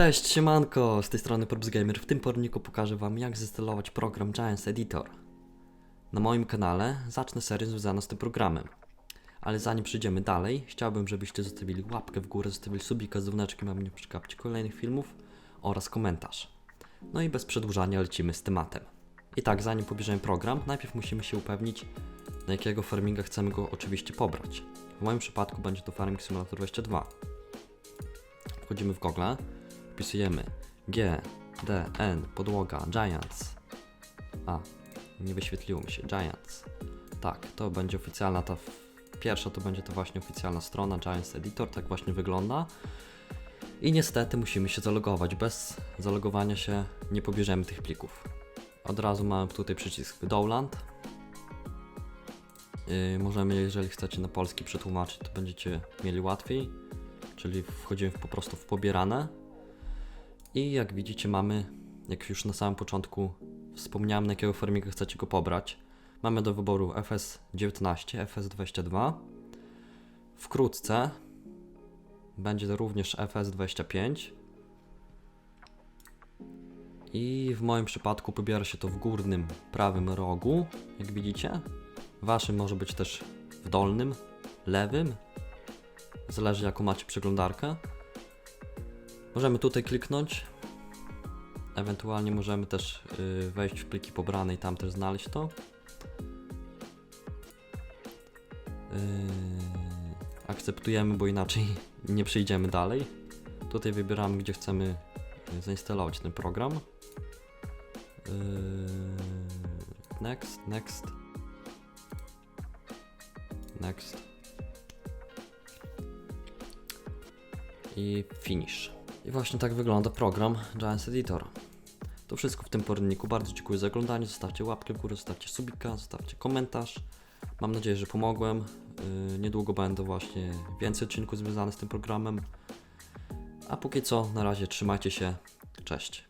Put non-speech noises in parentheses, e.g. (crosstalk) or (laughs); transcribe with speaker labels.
Speaker 1: Cześć, siemanko, z tej strony Probs Gamer. W tym porniku pokażę wam jak zainstalować program Giants Editor. Na moim kanale zacznę serię związaną z tym programem. Ale zanim przejdziemy dalej, chciałbym, żebyście zostawili łapkę w górę, zostawili subika z dzwoneczkiem, aby nie przegapić kolejnych filmów oraz komentarz. No i bez przedłużania lecimy z tematem. I tak, zanim pobierzemy program, najpierw musimy się upewnić, na jakiego farminga chcemy go oczywiście pobrać. W moim przypadku będzie to Farming Simulator 22. Wchodzimy w Google, wpisujemy G, D, N, podłoga, Giants. A, nie wyświetliło mi się, Giants. Tak, to będzie oficjalna ta pierwsza, to będzie to właśnie oficjalna strona Giants Editor, tak właśnie wygląda. I niestety musimy się zalogować. Bez zalogowania się nie pobierzemy tych plików. Od razu mamy tutaj przycisk Dowland. Yy, możemy, jeżeli chcecie na polski przetłumaczyć, to będziecie mieli łatwiej. Czyli wchodzimy po prostu w pobierane. I jak widzicie mamy, jak już na samym początku wspomniałem, na jakiego farminga chcecie go pobrać. Mamy do wyboru FS19, FS22. Wkrótce będzie to również FS25. I w moim przypadku pobiera się to w górnym prawym rogu, jak widzicie. Waszym może być też w dolnym, lewym. Zależy jaką macie przeglądarkę. Możemy tutaj kliknąć. Ewentualnie możemy też y, wejść w pliki pobrane i tam też znaleźć to. Yy, akceptujemy, bo inaczej (laughs) nie przejdziemy dalej. Tutaj wybieramy, gdzie chcemy y, zainstalować ten program. Next, next. Next. I finish. I właśnie tak wygląda program Giants Editor. To wszystko w tym poradniku. Bardzo dziękuję za oglądanie. Zostawcie łapkę w górę, zostawcie subika, zostawcie komentarz. Mam nadzieję, że pomogłem. Yy, niedługo będą właśnie więcej odcinków związanych z tym programem. A póki co, na razie trzymajcie się. Cześć.